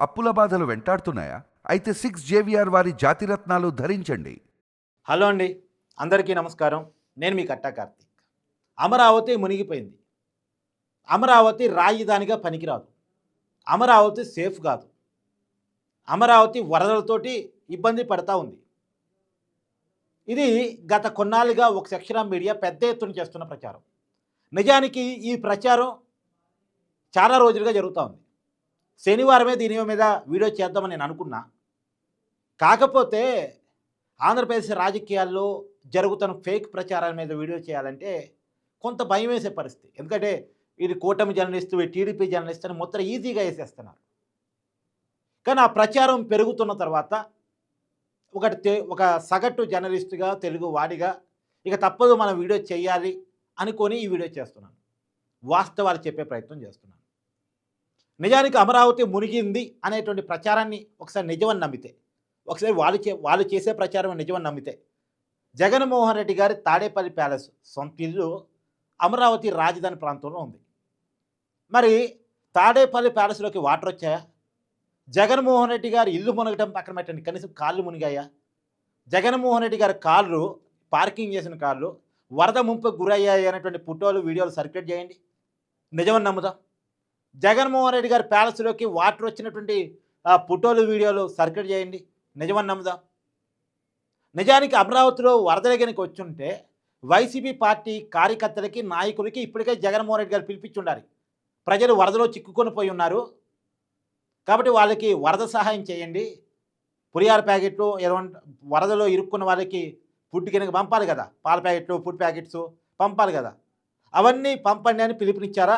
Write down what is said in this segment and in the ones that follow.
అప్పుల బాధలు వెంటాడుతున్నాయా? అయితే సిక్స్ జేవిఆర్ వారి జాతిరత్నాలు ధరించండి. హలో అండి. అందరికీ నమస్కారం. నేను మీ కట్టా కార్తీక్. అమరావతి మునిగిపోయింది. అమరావతి రాజధానిగా పనికిరాదు. అమరావతి సేఫ్ కాదు. అమరావతి వరదలతోటి ఇబ్బంది పడతా ఉంది. ఇది గత కొన్నాళ్ళుగా ఒక సెక్షన్ మీడియా పెద్ద ఎత్తున చేస్తున్న ప్రచారం. నిజానికి ఈ ప్రచారం చాలా రోజులుగా జరుగుతూ ఉంది. శనివారమే దీని మీద వీడియో చేద్దామని నేను అనుకున్నా. కాకపోతే ఆంధ్రప్రదేశ్ రాజకీయాల్లో జరుగుతున్న ఫేక్ ప్రచారాల మీద వీడియో చేయాలంటే కొంత భయం వేసే పరిస్థితి. ఎందుకంటే ఇది కూటమి జర్నలిస్టు టీడీపీ జర్నలిస్ట్ అని మొత్తం ఈజీగా వేసేస్తున్నారు. కానీ ఆ ప్రచారం పెరుగుతున్న తర్వాత ఒకటి ఒక సగటు జర్నలిస్టుగా తెలుగు వాడిగా ఇక తప్పదు మనం వీడియో చేయాలి అనుకొని ఈ వీడియో చేస్తున్నాను. వాస్తవాలు చెప్పే ప్రయత్నం చేస్తున్నాను. నిజానికి అమరావతి మునిగింది అనేటువంటి ప్రచారాన్ని ఒకసారి నిజమని నమ్మితే ఒకసారి వాళ్ళు చే వాళ్ళు చేసే ప్రచారం నిజమని నమ్మితే జగన్మోహన్ రెడ్డి గారి తాడేపల్లి ప్యాలెస్ సొంత ఇల్లు అమరావతి రాజధాని ప్రాంతంలో ఉంది. మరి తాడేపల్లి ప్యాలెస్లోకి వాటర్ వచ్చాయా? జగన్మోహన్ రెడ్డి గారి ఇల్లు మునగటం పక్కన పెట్టండి. కనీసం కాళ్ళు మునిగాయా? జగన్మోహన్ రెడ్డి గారి కార్లు పార్కింగ్ చేసిన కార్లు వరద ముంపుకు గురయ్యాయి అనేటువంటి ఫోటోలు వీడియోలు సర్క్యులేట్ చేయండి. నిజమని నమ్ముదాం జగన్మోహన్ రెడ్డి గారి ప్యాలెస్లోకి వాటర్ వచ్చినటువంటి ఆ ఫోటోలు వీడియోలు సర్క్యులేట్ చేయండి. నిజమని నమ్ముదాం. నిజానికి అమరావతిలో వరదల కనుక వచ్చుంటే వైసీపీ పార్టీ కార్యకర్తలకి నాయకులకి ఇప్పటికే జగన్మోహన్ రెడ్డి గారు పిలిపించి ఉండాలి ప్రజలు వరదలో చిక్కుకొని పోయి ఉన్నారు. కాబట్టి వాళ్ళకి వరద సహాయం చేయండి. పులిహార ప్యాకెట్లు వరదలో ఇరుక్కున్న వాళ్ళకి ఫుడ్ కనుక పంపాలి కదా. పాల ప్యాకెట్లు ఫుడ్ ప్యాకెట్స్ పంపాలి కదా. అవన్నీ పంపండి అని పిలుపునిచ్చారా?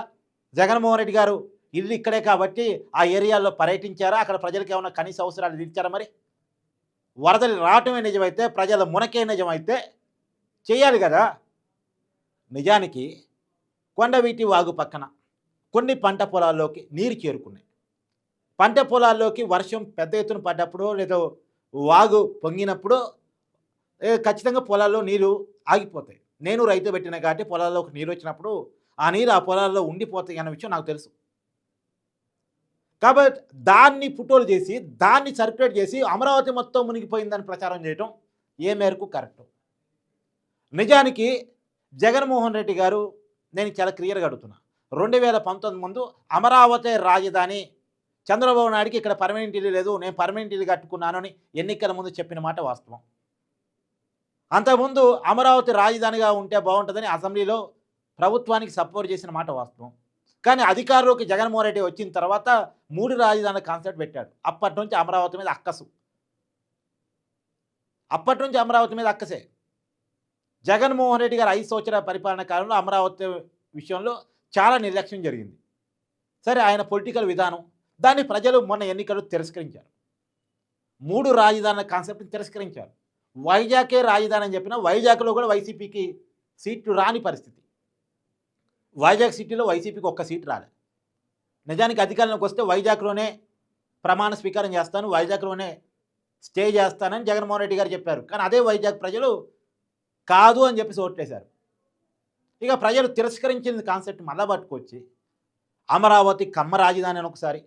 జగన్మోహన్ రెడ్డి గారు ఇల్లు ఇక్కడే కాబట్టి ఆ ఏరియాలో పర్యటించారా? అక్కడ ప్రజలకు ఏమైనా కనీస అవసరాలు తీర్చారా మరి? వరదలు రావటమే నిజమైతే ప్రజల మునకే నిజమైతే చేయాలి కదా? నిజానికి కొండవీటి వాగు పక్కన కొన్ని పంట పొలాల్లోకి నీరు చేరుకున్నాయి. పంట పొలాల్లోకి వర్షం పెద్ద ఎత్తున పడ్డప్పుడు లేదా వాగు పొంగినప్పుడు ఖచ్చితంగా పొలాల్లో నీరు ఆగిపోతాయి. నేను రైతు పెట్టిన కాబట్టి పొలాల్లోకి నీరు వచ్చినప్పుడు ఆ నీరు ఆ పొలాల్లో ఉండిపోతాయి అన్న విషయం నాకు తెలుసు. కాబట్టి దాన్ని ఫోటోలు చేసి దాన్ని సర్క్యులేట్ చేసి అమరావతి మొత్తం మునిగిపోయిందని ప్రచారం చేయటం ఏ మేరకు కరెక్ట్? నిజానికి జగన్మోహన్ రెడ్డి గారు నేను చాలా క్లియర్గా అడుగుతున్నా. రెండు వేల పంతొమ్మిది ముందు అమరావతి రాజధాని చంద్రబాబు నాయుడికి ఇక్కడ పర్మనెంట్ ఇల్లు లేదు నేను పర్మనెంట్ ఇల్లు కట్టుకున్నాను అని ఎన్నికల ముందు చెప్పిన మాట వాస్తవం. అంతకుముందు అమరావతి రాజధానిగా ఉంటే బాగుంటుందని అసెంబ్లీలో ప్రభుత్వానికి సపోర్ట్ చేసిన మాట వాస్తవం. కానీ అధికారంలోకి జగన్మోహన్ రెడ్డి వచ్చిన తర్వాత మూడు రాజధానుల కాన్సెప్ట్ పెట్టాడు. అప్పటి నుంచి అమరావతి మీద అక్కసు. అప్పటి నుంచి అమరావతి మీద అక్కసే. జగన్మోహన్ రెడ్డి గారు ఐదు సంవత్సరాల పరిపాలన కాలంలో అమరావతి విషయంలో చాలా నిర్లక్ష్యం జరిగింది. సరే ఆయన పొలిటికల్ విధానం దాన్ని ప్రజలు మొన్న ఎన్నికలు తిరస్కరించారు. మూడు రాజధానుల కాన్సెప్ట్ని తిరస్కరించారు. వైజాగే రాజధాని అని చెప్పినా వైజాగ్లో కూడా వైసీపీకి సీట్లు రాని పరిస్థితి. వైజాగ్ సిటీలో వైసీపీకి ఒక్క సీట్ రాలే. నిజానికి అధికారంలోకి వస్తే వైజాగ్లోనే ప్రమాణ స్వీకారం చేస్తాను వైజాగ్లోనే స్టే చేస్తానని జగన్మోహన్ రెడ్డి గారు చెప్పారు. కానీ అదే వైజాగ్ ప్రజలు కాదు అని చెప్పేసి ఓట్లేశారు. ఇక ప్రజలు తిరస్కరించిన కాన్సెప్ట్ మళ్ళా పట్టుకొచ్చి అమరావతి కమ్మ రాజధాని అని ఒకసారి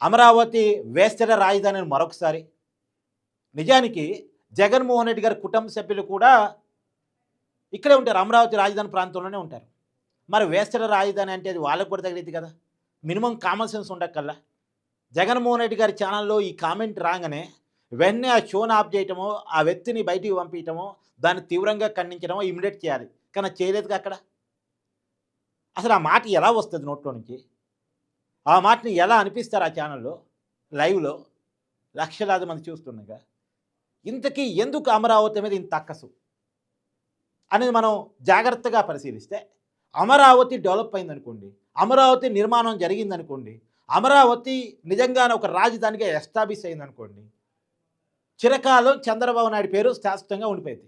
అమరావతి వేస్తర రాజధాని అని మరొకసారి నిజానికి జగన్మోహన్ రెడ్డి గారి కుటుంబ సభ్యులు కూడా ఇక్కడే ఉంటారు అమరావతి రాజధాని ప్రాంతంలోనే ఉంటారు. మరి వేస్తడ రాజధాని అంటే అది వాళ్ళకు కూడా తగిలింది కదా. మినిమం కామన్ సెన్స్ ఉండక్కల్లా జగన్మోహన్ రెడ్డి గారి ఛానల్లో ఈ కామెంట్ రాగానే వెంటనే ఆ షోను ఆఫ్ చేయటమో ఆ వ్యక్తిని బయటికి పంపించటమో దాన్ని తీవ్రంగా ఖండించడమో ఇమిడియట్ చేయాలి. కానీ చేయలేదు అక్కడ. అసలు ఆ మాట ఎలా వస్తుంది నోట్లో నుంచి? ఆ మాటని ఎలా అనిపిస్తారు ఆ ఛానల్లో? లైవ్లో లక్షలాది మంది చూస్తుండగా ఇంతకీ ఎందుకు అమరావతి మీద ఇంత అక్కసు అనేది మనం జాగ్రత్తగా పరిశీలిస్తే అమరావతి డెవలప్ అయిందనుకోండి అమరావతి నిర్మాణం జరిగిందనుకోండి అమరావతి నిజంగానే ఒక రాజధానిగా ఎస్టాబ్లిష్ అయిందనుకోండి చిరకాలం చంద్రబాబు నాయుడు పేరు శాశ్వతంగా ఉండిపోయింది.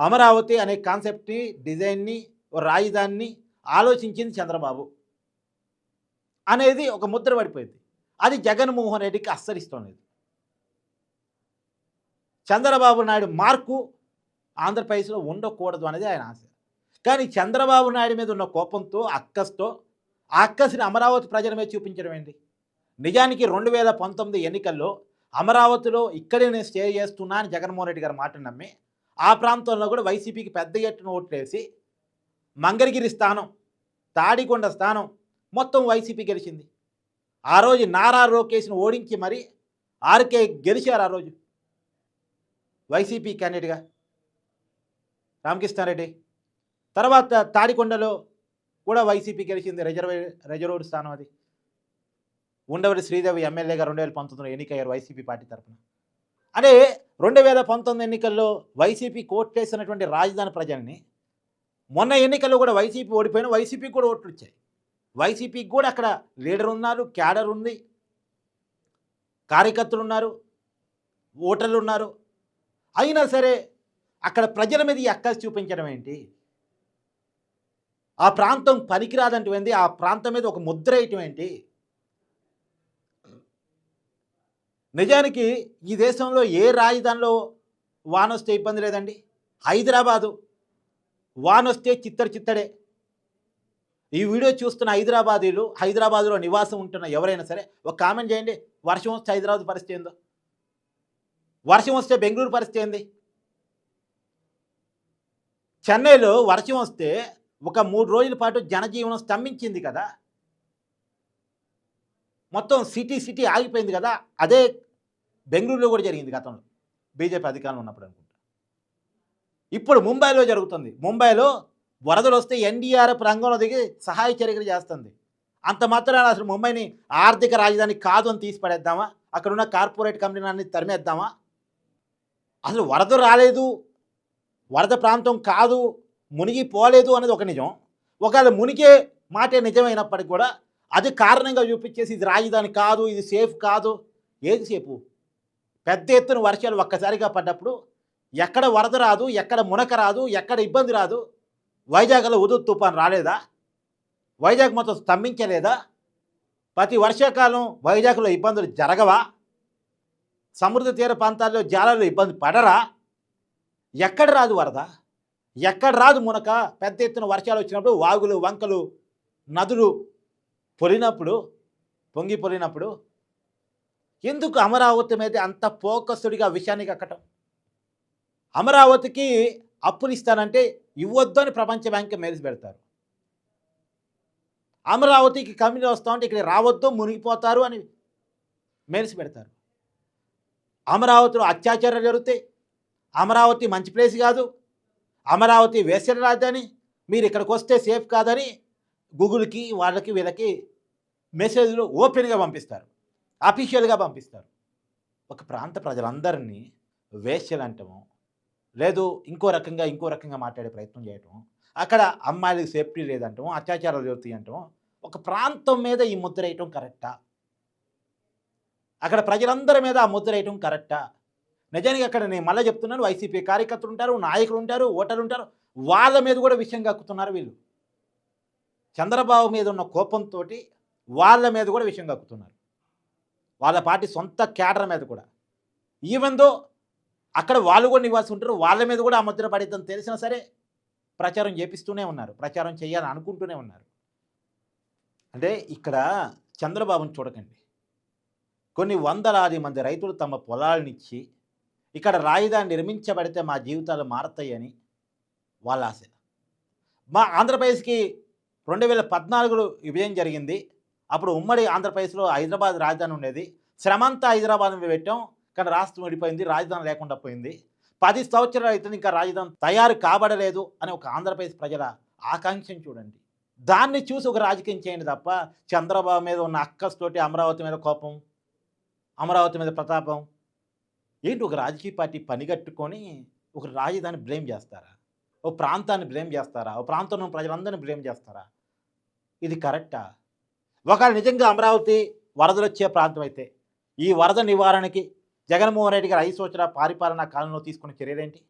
అమరావతి అనే కాన్సెప్ట్ని డిజైన్ని ఓ రాజధానిని ఆలోచించింది చంద్రబాబు అనేది ఒక ముద్ర పడిపోయింది. అది జగన్మోహన్ రెడ్డికి అస్సలు లేదు. చంద్రబాబు నాయుడు మార్కు ఆంధ్రప్రదేశ్లో ఉండకూడదు అనేది ఆయన ఆశ. కానీ చంద్రబాబు నాయుడు మీద ఉన్న కోపంతో అక్కస్తో ఆ అక్కసిని అమరావతి ప్రజల మీద చూపించడం ఏంటి నిజానికి రెండు వేల పంతొమ్మిది ఎన్నికల్లో అమరావతిలో ఇక్కడే నేను స్టే చేస్తున్నా అని జగన్మోహన్ రెడ్డి గారు మాట నమ్మి ఆ ప్రాంతంలో కూడా వైసీపీకి పెద్ద ఎత్తున ఓట్లేసి మంగళగిరి స్థానం తాడికొండ స్థానం మొత్తం వైసీపీ గెలిచింది. ఆ రోజు నారా లోకేష్ను ఓడించి మరి ఆర్కే గెలిచారు ఆ రోజు. వైసీపీ క్యాండిడేట్గా. రామకృష్ణారెడ్డి తర్వాత తాడికొండలో కూడా వైసీపీ గెలిచింది రిజర్వే రిజర్వ్డ్ స్థానం అది. ఉండవరి శ్రీదేవి ఎమ్మెల్యేగా రెండు వేల పంతొమ్మిదిలో ఎన్నికయ్యారు వైసీపీ పార్టీ తరఫున అంటే రెండు వేల పంతొమ్మిది ఎన్నికల్లో వైసీపీ కోట్లేసినటువంటి రాజధాని ప్రజల్ని మొన్న ఎన్నికల్లో కూడా వైసీపీ ఓడిపోయిన వైసీపీకి కూడా ఓట్లు వచ్చాయి. వైసీపీకి కూడా అక్కడ లీడర్ ఉన్నారు క్యాడర్ ఉంది కార్యకర్తలు ఉన్నారు ఓటర్లు ఉన్నారు. అయినా సరే అక్కడ ప్రజల మీద ఈ అక్కసి చూపించడం ఏంటి? ఆ ప్రాంతం పనికిరాదంటువంటి ఆ ప్రాంతం మీద ఒక ముద్ర ఏంటి నిజానికి ఈ దేశంలో ఏ రాజధానిలో వానొస్తే ఇబ్బంది లేదండి? హైదరాబాదు. వానొస్తే చిత్తడి చిత్తడే. ఈ వీడియో చూస్తున్న హైదరాబాదీలు హైదరాబాద్లో నివాసం ఉంటున్న ఎవరైనా సరే ఒక కామెంట్ చేయండి. వర్షం వస్తే హైదరాబాద్ పరిస్థితి ఏందో? వర్షం వస్తే బెంగళూరు పరిస్థితి ఏంది? చెన్నైలో వర్షం వస్తే ఒక మూడు రోజుల పాటు జనజీవనం స్తంభించింది కదా. మొత్తం సిటీ సిటీ ఆగిపోయింది కదా. అదే బెంగళూరులో కూడా జరిగింది గతంలో. బీజేపీ అధికారంలో ఉన్నప్పుడు అనుకుంటా. ఇప్పుడు ముంబైలో జరుగుతుంది. ముంబైలో వరదలు వస్తే ఎన్డీఆర్ఎఫ్ రంగంలో దిగి సహాయ చర్యలు చేస్తుంది. అంత మాత్రాన అసలు ముంబైని ఆర్థిక రాజధాని కాదు అని తీసి పడేద్దామా? అక్కడ ఉన్న కార్పొరేట్ కంపెనీలన్నీ తరిమేద్దామా? అసలు వరద రాలేదు. వరద ప్రాంతం కాదు. మునిగిపోలేదు అనేది ఒక నిజం. ఒకవేళ మునిగే మాటే నిజమైనప్పటికీ కూడా అది కారణంగా చూపించేసి ఇది రాజధాని కాదు ఇది సేఫ్ కాదు. ఏది సేపు? పెద్ద ఎత్తున వర్షాలు ఒక్కసారిగా పడ్డప్పుడు ఎక్కడ వరద రాదు ఎక్కడ మునక రాదు ఎక్కడ ఇబ్బంది రాదు. వైజాగ్లో ఉదు తుఫాన్ రాలేదా? వైజాగ్ మొత్తం స్తంభించలేదా? ప్రతి వర్షాకాలం వైజాగ్లో ఇబ్బందులు జరగవా? సముద్ర తీర ప్రాంతాల్లో జాలలో ఇబ్బంది పడరా? ఎక్కడ రాదు వరద? ఎక్కడ రాదు మునక. పెద్ద ఎత్తున వర్షాలు వచ్చినప్పుడు వాగులు వంకలు నదులు పొలినప్పుడు పొంగి పొలినప్పుడు ఎందుకు అమరావతి మీద అంత ఫోకస్డ్గా విషయాన్ని కక్కటం అమరావతికి అప్పులు ఇస్తానంటే ఇవ్వద్దు అని ప్రపంచ బ్యాంక్ మెలిసి పెడతారు. అమరావతికి కంపెనీ వస్తామంటే ఇక్కడ రావద్దు మునిగిపోతారు అని మెలిసి పెడతారు. అమరావతిలో అత్యాచారాలు జరుగుతాయి. అమరావతి మంచి ప్లేస్ కాదు. అమరావతి వేసిన రాజధాని మీరు ఇక్కడికి వస్తే సేఫ్ కాదని గూగుల్కి వాళ్ళకి వీళ్ళకి మెసేజ్లు ఓపెన్గా పంపిస్తారు. అఫీషియల్గా పంపిస్తారు. ఒక ప్రాంత ప్రజలందరినీ వేశ్యలు అంటాము లేదు ఇంకో రకంగా ఇంకో రకంగా మాట్లాడే ప్రయత్నం చేయటం అక్కడ అమ్మాయిలకు సేఫ్టీ లేదంటాం అత్యాచారాలు జరుగుతాయి అంటాం ఒక ప్రాంతం మీద ఈ ముద్ర వేయటం కరెక్టా? అక్కడ ప్రజలందరి మీద ఆ ముద్ర వేయటం కరెక్టా? నిజానికి అక్కడ నేను మళ్ళీ చెప్తున్నాను వైసీపీ కార్యకర్తలు ఉంటారు నాయకులు ఉంటారు ఓటర్లు ఉంటారు వాళ్ళ మీద కూడా విషయం కక్కుతున్నారు వీళ్ళు. చంద్రబాబు మీద ఉన్న కోపంతో వాళ్ళ మీద కూడా విషయం కక్కుతున్నారు. వాళ్ళ పార్టీ సొంత క్యాడర్ మీద కూడా. ఈవెన్ దో అక్కడ వాళ్ళు కూడా నివాసం ఉంటారు వాళ్ళ మీద కూడా ఆ ముద్ర పడిద్దని తెలిసినా సరే ప్రచారం చేపిస్తూనే ఉన్నారు ప్రచారం చేయాలని అనుకుంటూనే ఉన్నారు. అంటే ఇక్కడ చంద్రబాబుని చూడకండి. కొన్ని వందలాది మంది రైతులు తమ పొలాలనిచ్చి ఇక్కడ రాజధాని నిర్మించబడితే మా జీవితాలు మారతాయని వాళ్ళ ఆశ. మా ఆంధ్రప్రదేశ్కి రెండు వేల పద్నాలుగులో విభజన జరిగింది. అప్పుడు ఉమ్మడి ఆంధ్రప్రదేశ్లో హైదరాబాద్ రాజధాని ఉండేది. శ్రమంతా హైదరాబాద్ మీద పెట్టాం. కానీ రాష్ట్రం విడిపోయింది రాజధాని లేకుండా పోయింది. పది సంవత్సరాలు అయితే ఇంకా రాజధాని తయారు కాబడలేదు అని ఒక ఆంధ్రప్రదేశ్ ప్రజల ఆకాంక్షను చూడండి. దాన్ని చూసి ఒక రాజకీయం చేయండి తప్ప చంద్రబాబు మీద ఉన్న అక్కస్తోటి అమరావతి మీద కోపం అమరావతి మీద ప్రతాపం ఏంటి ఒక రాజకీయ పార్టీ పనిగట్టుకొని ఒక రాజధాని బ్లేమ్ చేస్తారా? ఓ ప్రాంతాన్ని బ్లేమ్ చేస్తారా? ఓ ప్రాంతంలో ప్రజలందరినీ బ్లేమ్ చేస్తారా? ఇది కరెక్టా? ఒకవేళ నిజంగా అమరావతి వరదలు వచ్చే ప్రాంతం అయితే ఈ వరద నివారణకి జగన్మోహన్ రెడ్డి గారు ఐదు సంవత్సరాల పరిపాలనా కాలంలో తీసుకున్న చర్యలేంటి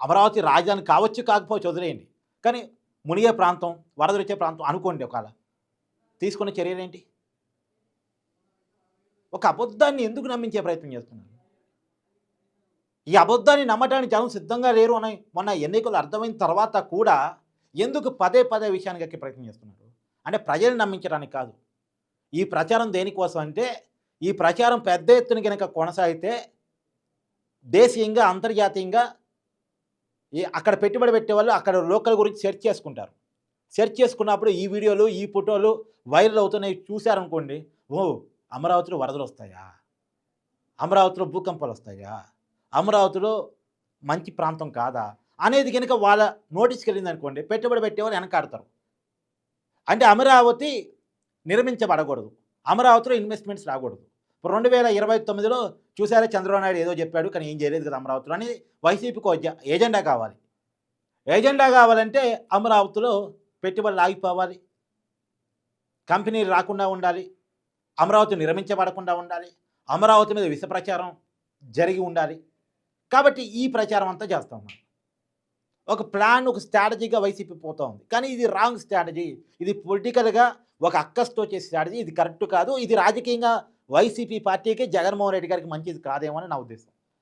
అమరావతి రాజధాని కావచ్చు కాకపోవచ్చు వదిలేయండి. కానీ మునిగే ప్రాంతం వరదలు వచ్చే ప్రాంతం అనుకోండి ఒకవేళ. తీసుకున్న చర్యలేంటి ఒక అబద్ధాన్ని ఎందుకు నమ్మించే ప్రయత్నం చేస్తున్నారు? ఈ అబద్ధాన్ని నమ్మటానికి జనం సిద్ధంగా లేరు అని మొన్న ఎన్నికలు అర్థమైన తర్వాత కూడా ఎందుకు పదే పదే విషయానికి ఎక్కి ప్రయత్నం చేస్తున్నారు? అంటే ప్రజల్ని నమ్మించడానికి కాదు. ఈ ప్రచారం దేనికోసం అంటే ఈ ప్రచారం పెద్ద ఎత్తున కనుక కొనసాగితే దేశీయంగా అంతర్జాతీయంగా ఈ అక్కడ పెట్టుబడి పెట్టే వాళ్ళు అక్కడ లోకల్ గురించి సెర్చ్ చేసుకుంటారు. సెర్చ్ చేసుకున్నప్పుడు ఈ వీడియోలు ఈ ఫోటోలు వైరల్ అవుతున్నాయి చూశారనుకోండి ఓ అమరావతిలో వరదలు వస్తాయా? అమరావతిలో భూకంపాలు వస్తాయా? అమరావతిలో మంచి ప్రాంతం కాదా అనేది కనుక వాళ్ళ నోటీస్కి వెళ్ళింది అనుకోండి పెట్టుబడి పెట్టేవాళ్ళు వెనకాడతారు. అంటే అమరావతి నిర్మించబడకూడదు. అమరావతిలో ఇన్వెస్ట్మెంట్స్ రాకూడదు. ఇప్పుడు రెండు వేల ఇరవై తొమ్మిదిలో చూసారా చంద్రబాబు నాయుడు ఏదో చెప్పాడు కానీ ఏం చేయలేదు కదా అమరావతిలో అని వైసీపీకి ఏజెండా కావాలి. ఏజెండా కావాలంటే అమరావతిలో పెట్టుబడులు ఆగిపోవాలి. కంపెనీలు రాకుండా ఉండాలి. అమరావతి నిర్మించబడకుండా ఉండాలి. అమరావతి మీద విష ప్రచారం జరిగి ఉండాలి. కాబట్టి ఈ ప్రచారం అంతా చేస్తాం మనం. ఒక ప్లాన్ ఒక స్ట్రాటజీగా వైసీపీ పోతూ ఉంది. కానీ ఇది రాంగ్ స్ట్రాటజీ ఇది పొలిటికల్గా ఒక అక్కస్తో చేసే స్ట్రాటజీ ఇది కరెక్ట్ కాదు. ఇది రాజకీయంగా వైసీపీ పార్టీకి జగన్మోహన్ రెడ్డి గారికి మంచిది కాదేమో అని నా ఉద్దేశం.